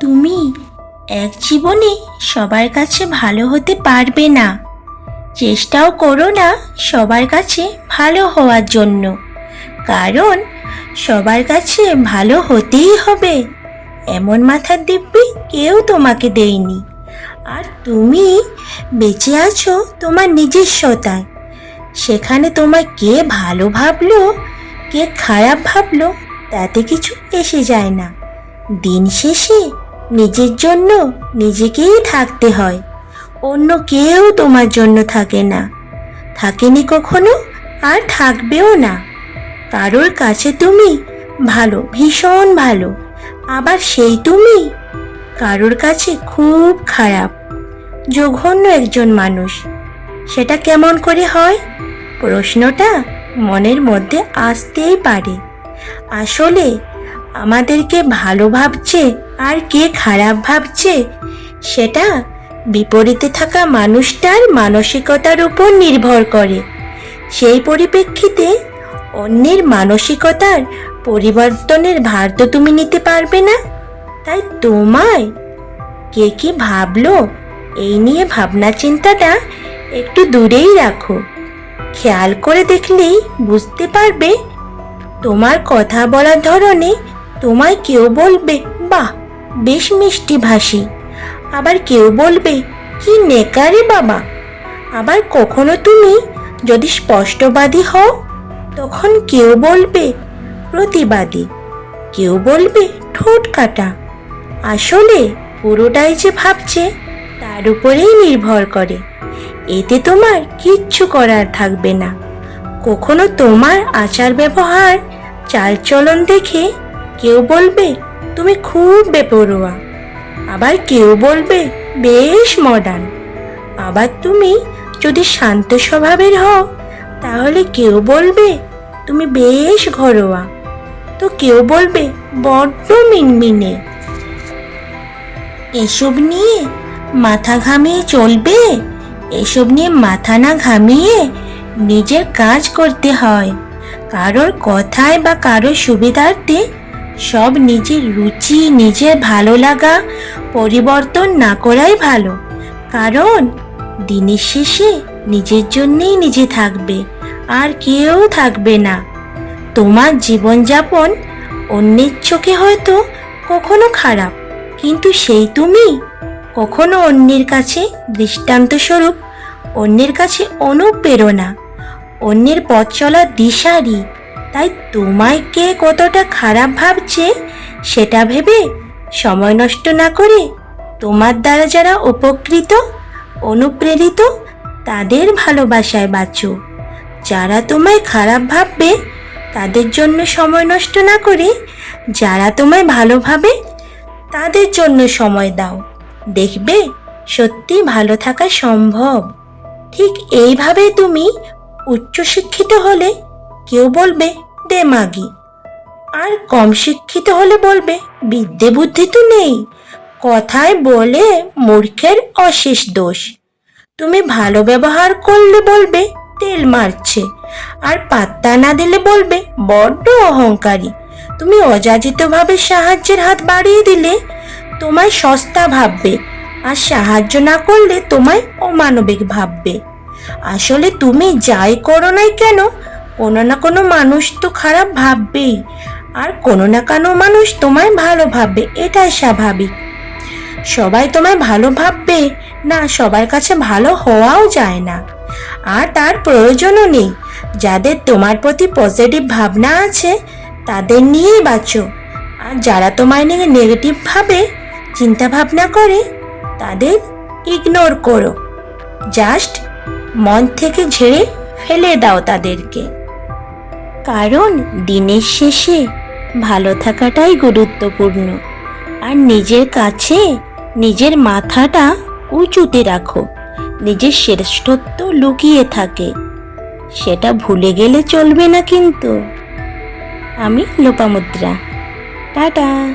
তুমি এক জীবনে সবার কাছে ভালো হতে পারবে না। চেষ্টাও করো না সবার কাছে ভালো হওয়ার জন্য। কারণ সবার কাছে ভালো হতেই হবে। এমন মাথার দিব্যি কেউ তোমাকে দেয়নি। আর তুমি বেঁচে আছো তোমার নিজস্বতায়। সেখানে তোমায় কে ভালো ভাবলো, কে খারাপ ভাবলো, তাতে কিছু এসে যায় না। দিন শেষে নিজের জন্য নিজেকেই থাকতে হয়। অন্য কেউ তোমার জন্য থাকে না। থাকেনি কখনো? আর থাকবেও না। কারোর কাছে তুমি ভালো, ভীষণ ভালো। আবার সেই তুমি কারোর কাছে খুব খারাপ, জঘন্য একজন মানুষ। সেটা কেমন করে হয়? প্রশ্নটা মনের মধ্যে আসতেই পারে। আসলে আমাদেরকে ভালো ভাবছে আর কে খারাপ ভাবছে? সেটা বিপরীতে থাকা মানুষটার মানসিকতার উপর নির্ভর করে। সেই পরিপ্রেক্ষিতে অন্যের মানসিকতার পরিবর্তনের ভার তো তুমি নিতে পারবে না। তাই তোমায় কে কি ভাবলো, এই নিয়ে ভাবনা চিন্তাটা একটু দূরেই রাখো। খেয়াল করে দেখলেই বুঝতে পারবে, তোমার কথা বলার ধরনে তোমায় কেউ বলবে, বাহ বেশ মিষ্টি ভাষী আবার কেউ বলবে, কি নেকারে বাবা। আবার কখনো তুমি যদি স্পষ্টবাদী হও, তখন কেউ বলবে, প্রতিবাদী। কেউ বলবে, ঠোঁট কাটা। আসলে পুরোটাই যে ভাবছে, তার উপরেই নির্ভর করে। এতে তোমার কিচ্ছু করার থাকবে না। কখনো তোমার আচার ব্যবহার চালচলন দেখে কেউ বলবে তুমি খুব বেপরোয়া। আবার কেউ বলবে, বেশ মডার্ন আবার তুমি যদি শান্ত স্বভাবের হও, তাহলে কেউ বলবে, তুমি বেশ ঘরোয়া। তো কেউ বলবে, বড্ড মিনমিনে। এসব নিয়ে মাথা ঘামিয়ে চলবে? এসব নিয়ে মাথা না ঘামিয়ে নিজের কাজ করতে হয়। কারোর কথায় বা কারোর সুবিধার্থে সব নিজের রুচি, নিজের ভালো লাগা পরিবর্তন না করাই ভালো। কারণ দিনের শেষে নিজের জন্যেই নিজে থাকবে, আর কেউ থাকবে না। তোমার জীবনযাপন অন্যের চোখে হয়তো কখনো খারাপ, কিন্তু সেই তুমি কখনো অন্যের কাছে দৃষ্টান্ত স্বরূপ, অন্যের কাছে অনুপ্রেরণা, অন্যের পথ চলার দিশারি তাই তোমায় কে কতটা খারাপ ভাবছে সেটা ভেবে সময় নষ্ট না করে তোমার দ্বারা যারা উপকৃত, অনুপ্রেরিত, তাদের ভালোবাসায় বাঁচো। যারা তোমায় খারাপ ভাববে, তাদের জন্য সময় নষ্ট না করে যারা তোমায় ভালোভাবে তাদের জন্য সময় দাও। দেখবে সত্যি ভালো থাকা সম্ভব। ঠিক এইভাবে তুমি উচ্চশিক্ষিত হলে কেউ বলবে দেমাগি। আর কম শিক্ষিত হলে বলবে বিদ্যে বুদ্ধি তো নেই। কথায় বলে মূর্খের অশেষ দোষ। তুমি ভালো ব্যবহার করলে বলবে তেল মারছে। আর পাত্তা না দিলে বলবে বড্ড অহংকারী। তুমি অযাচিতভাবে সাহায্যের হাত বাড়িয়ে দিলে তোমায় সস্তা ভাববে। আর সাহায্য না করলে তোমায় অমানবিক ভাববে। আসলে তুমি যাই করো নাই কেন কোনো না কোনো মানুষ তো খারাপ ভাববেই, আর কোনো না কোনো মানুষ তোমায় ভালো ভাববে, এটাই স্বাভাবিক। সবাই তোমায় ভালো ভাববে, না সবার কাছে ভালো হওয়াও যায় না। আর তার প্রয়োজনও নেই, যাদের তোমার প্রতি পজিটিভ ভাবনা আছে, তাদের নিয়েই বাঁচো। আর যারা তোমায় নিয়ে নেগেটিভ ভাবে চিন্তা ভাবনা করে, তাদের ইগনোর করো। জাস্ট মন থেকে ঝেড়ে ফেলে দাও তাদেরকে। কারণ দিনের শেষে ভালো থাকাটাই গুরুত্বপূর্ণ। আর নিজের কাছে নিজের মাথাটা উঁচুতে রাখো। নিজের শ্রেষ্ঠত্ব লুকিয়ে থাকে। সেটা ভুলে গেলে চলবে না কিন্তু। আমি লোপামুদ্রা। টাটা।